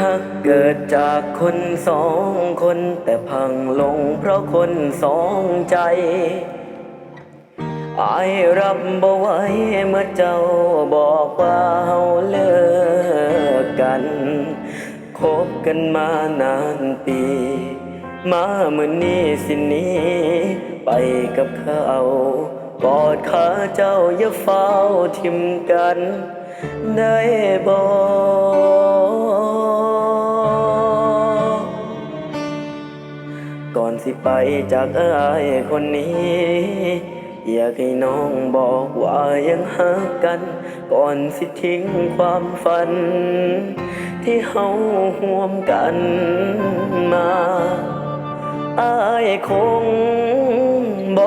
หักเกิดจากคนสองคน แต่พังลงเพราะคนสองใจอายรับบ่ไหว้เมื่อเจ้าบอกว่าเฮาเลิกกัน คบกันมานานปี มาเมื่อนี้สินี้ไปกับเขา กอดขาเจ้าอย่าเฝ้าทิมกันได้บอกก่อนสิไปจากอายคนนี้ อยากให้น้องบอกว่ายังหักกัน ก่อนสิทิ้งความฝัน ที่เฮาห่วมกันมาอายคง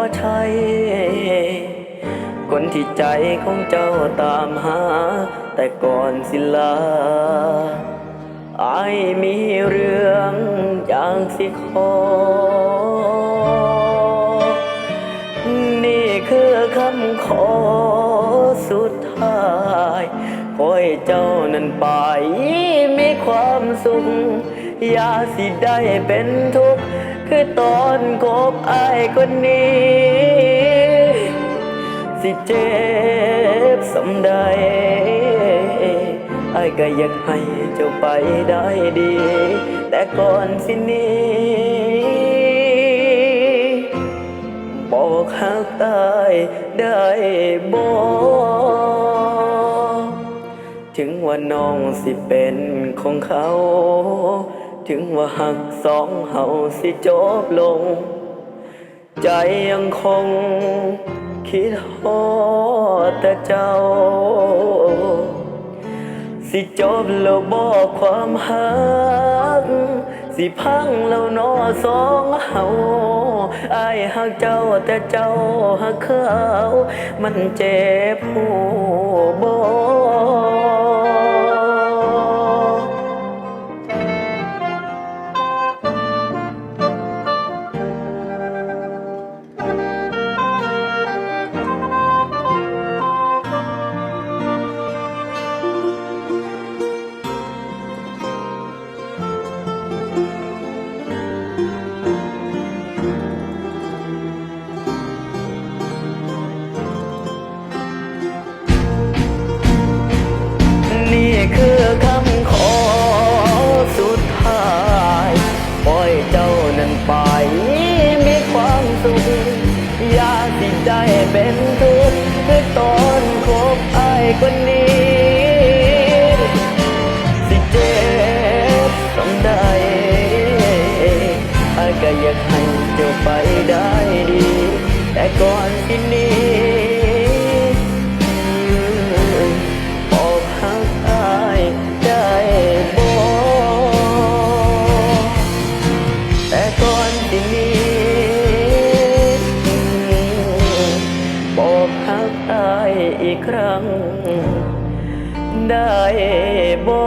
บ่ใช่คนที่ใจของเจ้าตามหา แต่ก่อนสิลาอายมีเรื่องอย่างสิขอ นี่คือคำขอสุดท้ายขอให้เจ้านั้นไปมีความสุข อย่าสิได้เป็นทุกข์ คือตอนคบอายคนนี้ สิเจ็บสำใดไอ้ายก็อยากให้เจ้าไปได้ดี แต่ก่อนสินี้บอกหักอายได้บอกถึงว่าน้องสิเป็นของเขา ถึงว่าหักสองเฮาสิจบลง ใจยังคง คิดฮอดแต่เจ้า สิจบแล้วบอกความหัก สิพังแล้วนอสองเฮาอายหักเจ้าแต่เจ้าหักเขา มันเจ็บหัวบ เป็นทุกข์คือตอนคบอายคนนี้สิเจ็บสำใดอายก็อยากให้เจ้าไปได้ดี แต่ก่อนที่นี้บอกหักอายได้บอกแต่ก่อนที่นี้ ได้บ่